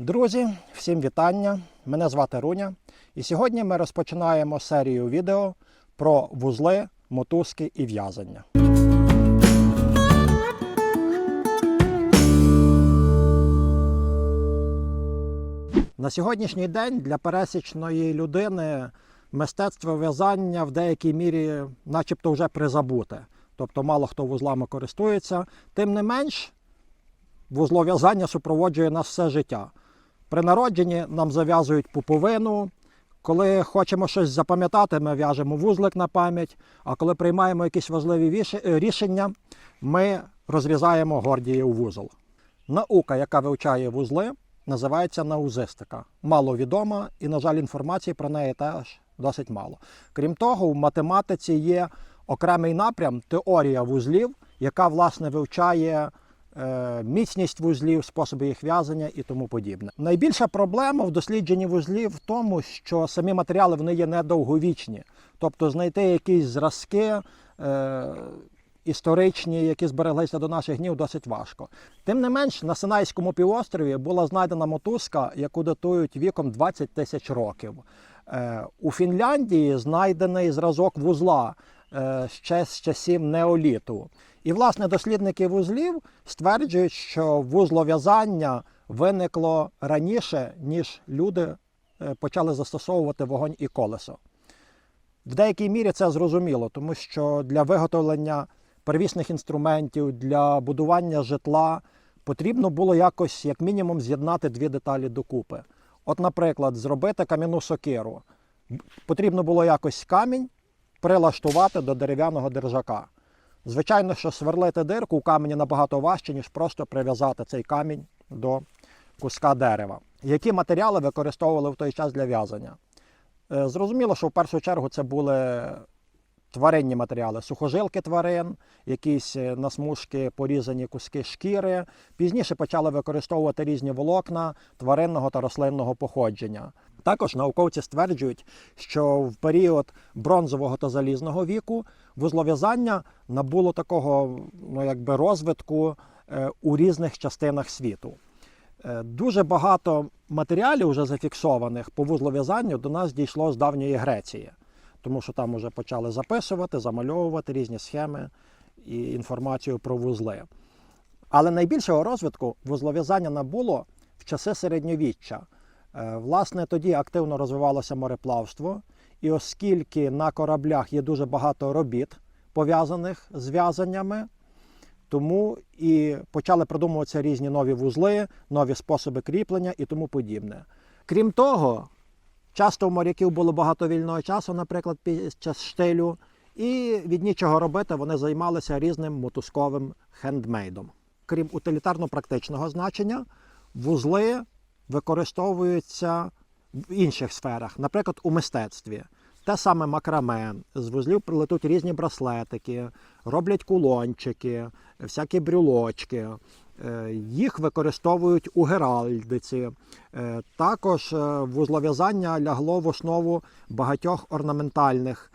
Друзі, всім вітання! Мене звати Руня. І сьогодні ми розпочинаємо серію відео про вузли, мотузки і в'язання. На сьогоднішній день для пересічної людини мистецтво в'язання в деякій мірі начебто вже призабуте. Тобто мало хто вузлами користується. Тим не менш, вузлов'язання супроводжує нас все життя. При народженні нам зав'язують пуповину. Коли хочемо щось запам'ятати, ми в'яжемо вузлик на пам'ять. А коли приймаємо якісь важливі е, рішення, ми розрізаємо гордіїв вузол. Наука, яка вивчає вузли, називається наузистика. Маловідома і, на жаль, інформації про неї теж досить мало. Крім того, в математиці є окремий напрям теорія вузлів, яка власне вивчає міцність вузлів, способи їх в'язання і тому подібне. Найбільша проблема в дослідженні вузлів в тому, що самі матеріали вони є недовговічні. Тобто знайти якісь зразки. Е, історичні, які збереглися до наших днів, досить важко. Тим не менш, на Синайському півострові була знайдена мотузка, яку датують віком 20 тисяч років. Е, У Фінляндії знайдений зразок вузла е, ще з часів неоліту. І, власне, дослідники вузлів стверджують, що вузлов'язання виникло раніше, ніж люди е, почали застосовувати вогонь і колесо. В деякій мірі це зрозуміло, тому що для виготовлення первісних інструментів, для будування житла потрібно було якось, як мінімум, з'єднати дві деталі докупи. От, наприклад, зробити кам'яну сокиру. Потрібно було якось камінь прилаштувати до дерев'яного держака. Звичайно, що сверлити дирку у камені набагато важче, ніж просто прив'язати цей камінь до куска дерева. Які матеріали використовували в той час для в'язання? Е, Зрозуміло, що в першу чергу це були тваринні матеріали, сухожилки тварин, якісь е, на смужки порізані куски шкіри. Пізніше почали використовувати різні волокна тваринного та рослинного походження. Також науковці стверджують, що в період бронзового та залізного віку вузлов'язання набуло такого ну, якби розвитку е, у різних частинах світу. Е, Дуже багато матеріалів, вже зафіксованих по вузлов'язанню, до нас дійшло з давньої Греції, тому що там вже почали записувати, замальовувати різні схеми і інформацію про вузли. Але найбільшого розвитку вузлов'язання набуло в часи середньовіччя. Е, Власне, тоді активно розвивалося мореплавство, і оскільки на кораблях є дуже багато робіт, пов'язаних з в'язаннями, тому і почали придумуватися різні нові вузли, нові способи кріплення і тому подібне. Крім того, часто у моряків було багато вільного часу, наприклад, під час штилю, і від нічого робити вони займалися різним мотузковим хендмейдом. Крім утилітарно-практичного значення, вузли використовуються в інших сферах, наприклад, у мистецтві. Те саме макраме, з вузлів прилетуть різні браслетики, роблять кулончики, всякі брюлочки. Е, Їх використовують у геральдиці. Е, Також е, вузлов'язання лягло в основу багатьох орнаментальних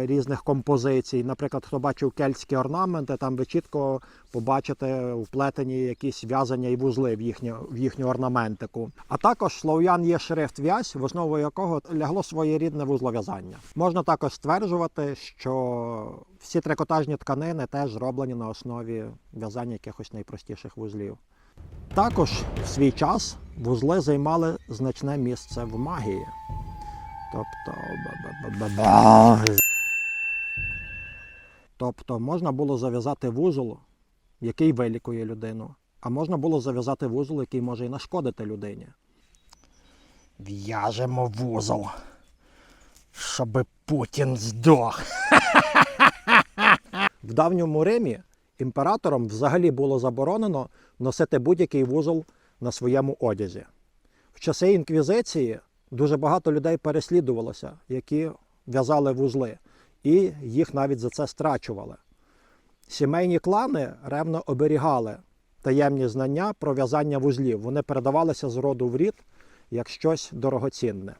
різних композицій. Наприклад, хто бачив кельтські орнаменти, там ви чітко побачите вплетені якісь в'язання і вузли в їхню, в їхню орнаментику. А також слов'ян є шрифт в'язь, в основу якого лягло своєрідне вузлов'язання. Можна також стверджувати, що всі трикотажні тканини теж зроблені на основі в'язання якихось найпростіших вузлів. Також в свій час вузли займали значне місце в магії. Тобто. Тобто можна було зав'язати вузол, який вилікує людину, а можна було зав'язати вузол, який може і нашкодити людині. В'яжемо вузол, щоби Путін здох. В давньому Римі імператором взагалі було заборонено носити будь-який вузол на своєму одязі. В часи інквізиції дуже багато людей переслідувалося, які в'язали вузли, і їх навіть за це страчували. Сімейні клани ревно оберігали таємні знання про в'язання вузлів. Вони передавалися з роду в рід як щось дорогоцінне.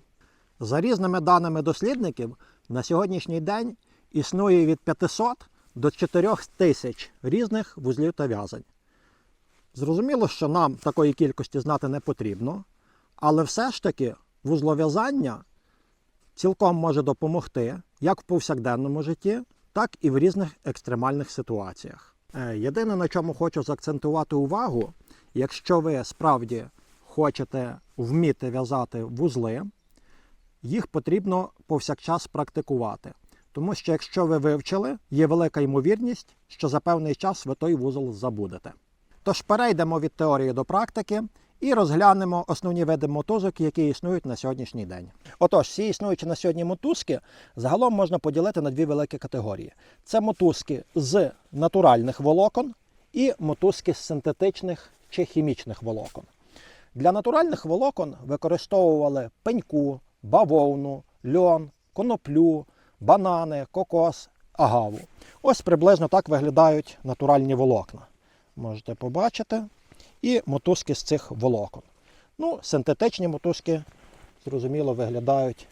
За різними даними дослідників, на сьогоднішній день існує від 500 до 4 тисяч різних вузлів та в'язань. Зрозуміло, що нам такої кількості знати не потрібно, Але все ж таки вузлов'язання цілком може допомогти як в повсякденному житті, так і в різних екстремальних ситуаціях. Е, Єдине, на чому хочу заакцентувати увагу, якщо ви справді хочете вміти в'язати вузли, їх потрібно повсякчас практикувати. Тому що якщо ви вивчили, є велика ймовірність, що за певний час ви той вузол забудете. Тож перейдемо від теорії до практики і розглянемо основні види мотузок, які існують на сьогоднішній день. Отож, всі існуючі на сьогодні мотузки загалом можна поділити на дві великі категорії: це мотузки з натуральних волокон і мотузки з синтетичних чи хімічних волокон. Для натуральних волокон використовували пеньку, бавовну, льон, коноплю, банани, кокос, агаву. Ось приблизно так виглядають натуральні волокна. Можете побачити. І мотузки з цих волокон. Ну, синтетичні мотузки, зрозуміло, виглядають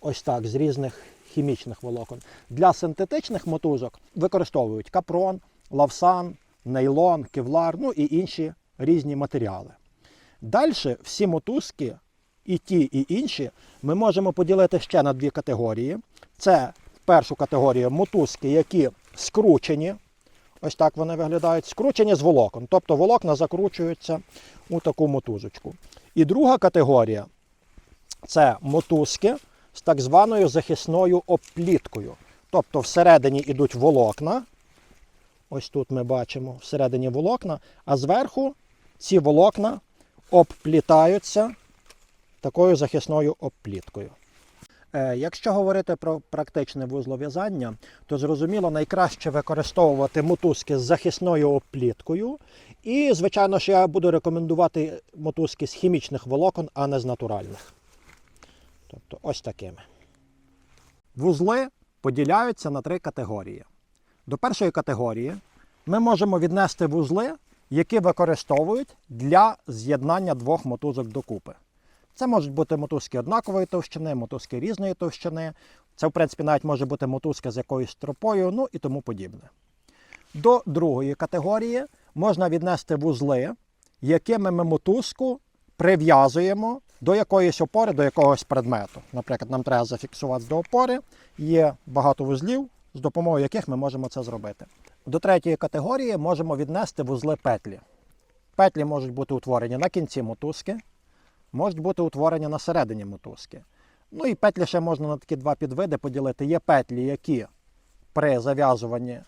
ось так, з різних хімічних волокон. Для синтетичних мотузок використовують капрон, лавсан, нейлон, кевлар, ну і інші різні матеріали. Далі всі мотузки, і ті, і інші, ми можемо поділити ще на дві категорії. Це першу категорію мотузки, які скручені. Ось так вони виглядають, скручені з волокон. Тобто волокна закручуються у таку мотузочку. І друга категорія це мотузки з так званою захисною обпліткою. Тобто всередині йдуть волокна. Ось тут ми бачимо всередині волокна, а зверху ці волокна обплітаються такою захисною обпліткою. Е, Якщо говорити про практичне вузлов'язання, то зрозуміло найкраще використовувати мотузки з захисною обпліткою. І, звичайно, що я буду рекомендувати мотузки з хімічних волокон, а не з натуральних. Тобто ось такими. Вузли поділяються на три категорії. До першої категорії ми можемо віднести вузли, які використовують для з'єднання двох мотузок докупи. Це можуть бути мотузки однакової товщини, мотузки різної товщини. Це, в принципі, навіть може бути мотузка з якоюсь стропою, ну і тому подібне. До другої категорії можна віднести вузли, якими ми мотузку прив'язуємо до якоїсь опори, до якогось предмету. Наприклад, нам треба зафіксувати до опори, є багато вузлів, з допомогою яких ми можемо це зробити. До третьої категорії можемо віднести вузли петлі. Петлі можуть бути утворені на кінці мотузки, можуть бути утворені на середині мотузки. Ну і петлі ще можна на такі два підвиди поділити. Є петлі, які при зав'язуванні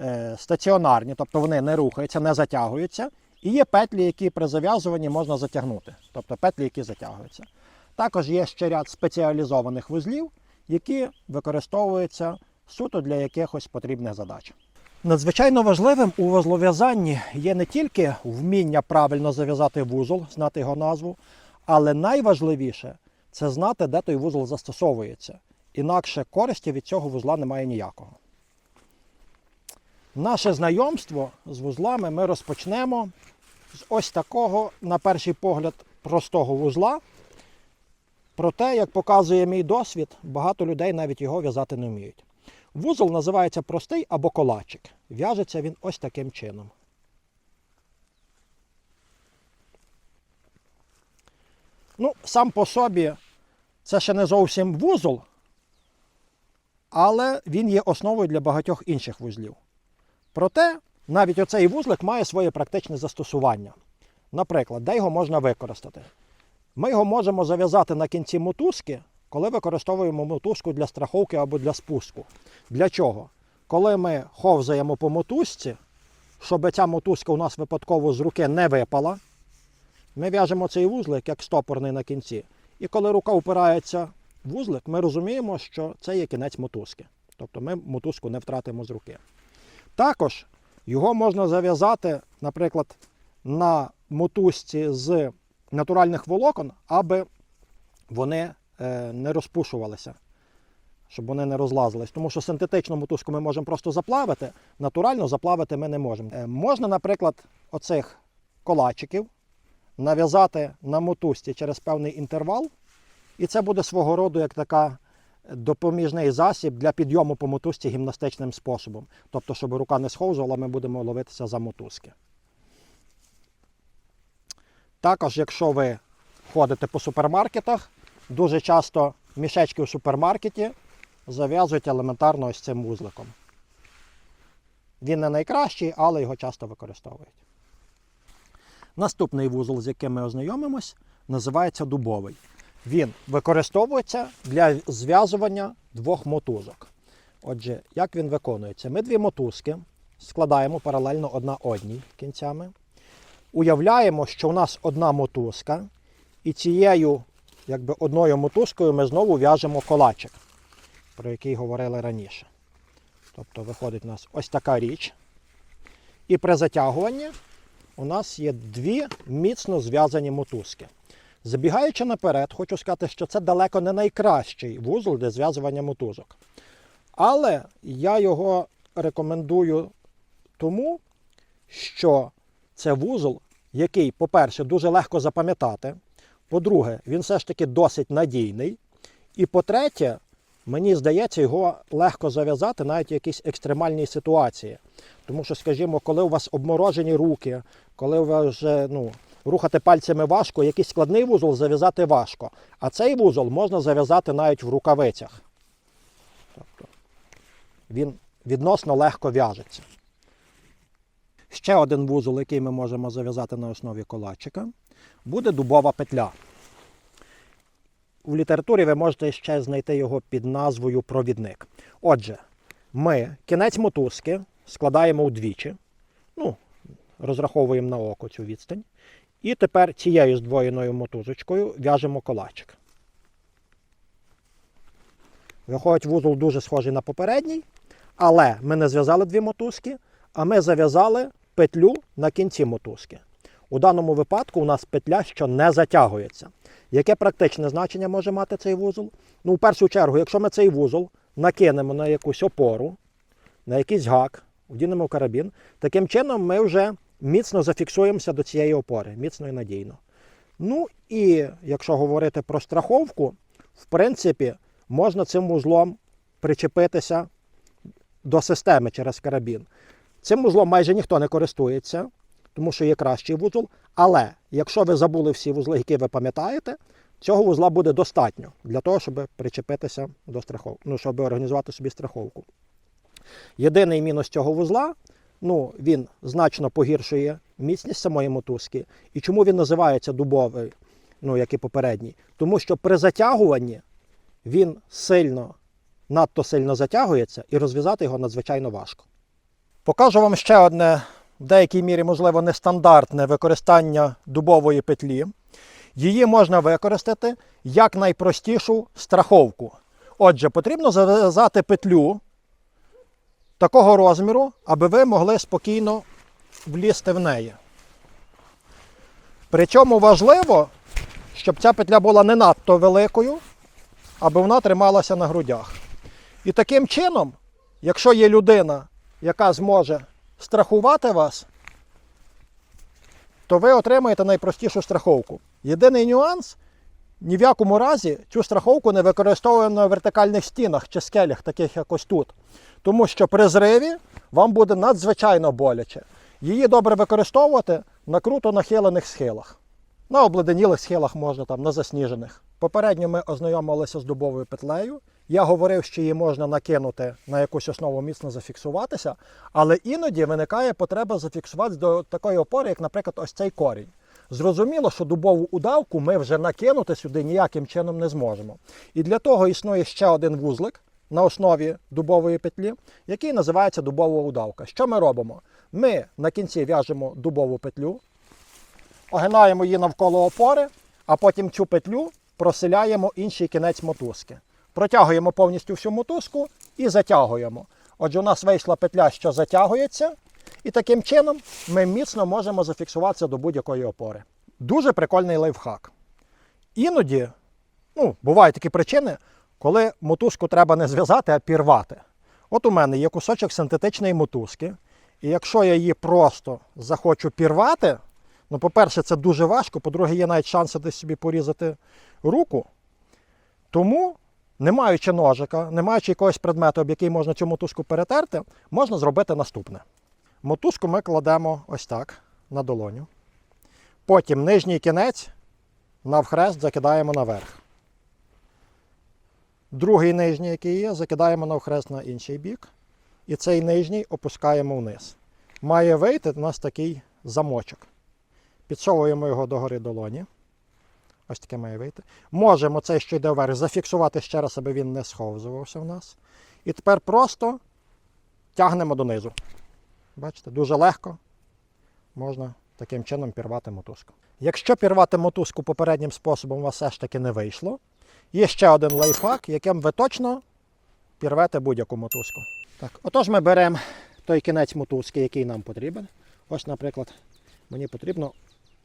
е, стаціонарні, тобто вони не рухаються, не затягуються. І є петлі, які при зав'язуванні можна затягнути, тобто петлі, які затягуються. Також є ще ряд спеціалізованих вузлів, які використовуються суто для якихось потрібних задач. Надзвичайно важливим у вузлов'язанні є не тільки вміння правильно зав'язати вузол, знати його назву, але найважливіше це знати, де той вузол застосовується. Інакше користі від цього вузла немає ніякого. Наше знайомство з вузлами ми розпочнемо з ось такого, на перший погляд, простого вузла. Проте, як показує мій досвід, багато людей навіть його в'язати не вміють. Вузол називається простий або колачик. В'яжеться він ось таким чином. Ну, сам по собі це ще не зовсім вузол, але він є основою для багатьох інших вузлів. Проте, навіть оцей вузлик має своє практичне застосування. Наприклад, де його можна використати? Ми його можемо зав'язати на кінці мотузки, коли використовуємо мотузку для страховки або для спуску. Для чого? Коли ми ховзаємо по мотузці, щоб ця мотузка у нас випадково з руки не випала, ми в'яжемо цей вузлик як стопорний на кінці. І коли рука впирається в вузлик, ми розуміємо, що це є кінець мотузки. Тобто ми мотузку не втратимо з руки. Також його можна зав'язати, наприклад, на мотузці з натуральних волокон, аби вони не розпушувалися, щоб вони не розлазились. Тому що синтетичну мотузку ми можемо просто заплавити, натурально заплавити ми не можемо. Е, можна, наприклад, оцих колачиків нав'язати на мотузці через певний інтервал, і це буде свого роду як така допоміжний засіб для підйому по мотузці гімнастичним способом. Тобто, щоб рука не сховзувала, ми будемо ловитися за мотузки. Також, якщо ви ходите по супермаркетах, дуже часто мішечки у супермаркеті зав'язують елементарно ось цим вузликом. Він не найкращий, але його часто використовують. Наступний вузол, з яким ми ознайомимось, називається дубовий. Він використовується для зв'язування двох мотузок. Отже, як він виконується? Ми дві мотузки складаємо паралельно одна одній кінцями. Уявляємо, що у нас одна мотузка, і цією якби, одною мотузкою ми знову в'яжемо колачик, про який говорили раніше. Тобто виходить у нас ось така річ. І при затягуванні у нас є дві міцно зв'язані мотузки. Забігаючи наперед, хочу сказати, що це далеко не найкращий вузол для зв'язування мотузок. Але я його рекомендую тому, що це вузол, який, по-перше, дуже легко запам'ятати. По-друге, він все ж таки досить надійний. І по-третє, мені здається, його легко зав'язати навіть в якійсь екстремальній ситуації. Тому що, скажімо, коли у вас обморожені руки, коли у вас вже ну, рухати пальцями важко, якийсь складний вузол зав'язати важко. А цей вузол можна зав'язати навіть в рукавицях. Тобто він відносно легко в'яжеться. Ще один вузол, який ми можемо зав'язати на основі колачика, буде дубова петля. В літературі ви можете ще знайти його під назвою провідник. Отже, ми кінець мотузки складаємо вдвічі, ну, розраховуємо на око цю відстань. І тепер цією здвоєною мотузочкою в'яжемо колачик. Виходить, вузол дуже схожий на попередній, але ми не зв'язали дві мотузки, а ми зав'язали петлю на кінці мотузки. У даному випадку у нас петля, що не затягується. Яке практичне значення може мати цей вузол? Ну, в першу чергу, якщо ми цей вузол накинемо на якусь опору, на якийсь гак, вдінемо в карабін, таким чином ми вже міцно зафіксуємося до цієї опори, міцно і надійно. Ну і якщо говорити про страховку, в принципі, можна цим вузлом причепитися до системи через карабін. Цим вузлом майже ніхто не користується, тому що є кращий вузол. Але якщо ви забули всі вузли, які ви пам'ятаєте, цього вузла буде достатньо для того, щоб причепитися до страховки, ну, щоб організувати собі страховку. Єдиний мінус цього вузла, ну, він значно погіршує міцність самої мотузки. І чому він називається дубовий, ну, як і попередній? Тому що при затягуванні він сильно, надто сильно затягується і розв'язати його надзвичайно важко. Покажу вам ще одне, в деякій мірі, можливо, нестандартне використання дубової петлі. Її можна використати як найпростішу страховку. Отже, потрібно зав'язати петлю такого розміру, аби ви могли спокійно влізти в неї. Причому важливо, щоб ця петля була не надто великою, аби вона трималася на грудях. І таким чином, якщо є людина, яка зможе страхувати вас, то ви отримаєте найпростішу страховку. Єдиний нюанс ні в якому разі цю страховку не використовуємо на вертикальних стінах чи скелях, таких як ось тут. Тому що при зриві вам буде надзвичайно боляче. Її добре використовувати на круто нахилених схилах. На обледенілих схилах можна там, на засніжених. Попередньо ми ознайомилися з дубовою петлею. Я говорив, що її можна накинути на якусь основу міцно зафіксуватися, але іноді виникає потреба зафіксуватися до такої опори, як, наприклад, ось цей корінь. Зрозуміло, що дубову удавку ми вже накинути сюди ніяким чином не зможемо. І для того існує ще один вузлик на основі дубової петлі, який називається дубова удавка. Що ми робимо? Ми на кінці в'яжемо дубову петлю, огинаємо її навколо опори, а потім цю петлю проселяємо інший кінець мотузки. Протягуємо повністю всю мотузку і затягуємо. Отже, у нас вийшла петля, що затягується, і таким чином ми міцно можемо зафіксуватися до будь-якої опори. Дуже прикольний лайфхак. Іноді, ну, бувають такі причини, коли мотузку треба не зв'язати, а пірвати. От у мене є кусочок синтетичної мотузки, і якщо я її просто захочу пірвати, ну, по-перше, це дуже важко, по-друге, є навіть шанси десь собі порізати руку. Тому, не маючи ножика, не маючи якогось предмету, об який можна цю мотузку перетерти, можна зробити наступне. Мотузку ми кладемо ось так на долоню. Потім нижній кінець навхрест закидаємо наверх. Другий нижній, який є, закидаємо навхрест на інший бік. І цей нижній опускаємо вниз. Має вийти у нас такий замочок. Підсовуємо його догори долоні. Ось таке має вийти. Можемо цей, що йде вверх, зафіксувати ще раз, аби він не сховзувався в нас. І тепер просто тягнемо донизу. Бачите, дуже легко можна таким чином пірвати мотузку. Якщо пірвати мотузку попереднім способом у вас все ж таки не вийшло, є ще один лайфхак, яким ви точно пірвете будь-яку мотузку. Так, отож ми беремо той кінець мотузки, який нам потрібен. Ось, наприклад, мені потрібно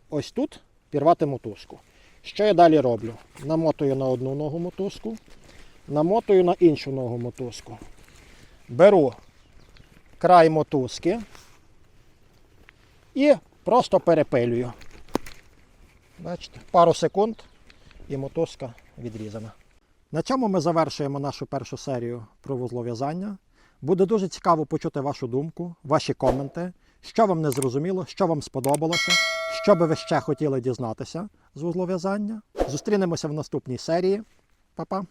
ось тут пірвати мотузку. Що я далі роблю? Намотую на одну ногу мотузку, намотую на іншу ногу мотузку. Беру край мотузки і просто перепилюю. Бачите, пару секунд і мотузка відрізана. На цьому ми завершуємо нашу першу серію про вузлов'язання. Буде дуже цікаво почути вашу думку, ваші коменти, що вам не зрозуміло, що вам сподобалося, що би ви ще хотіли дізнатися з вузлов'язання. Зустрінемося в наступній серії. Па-па!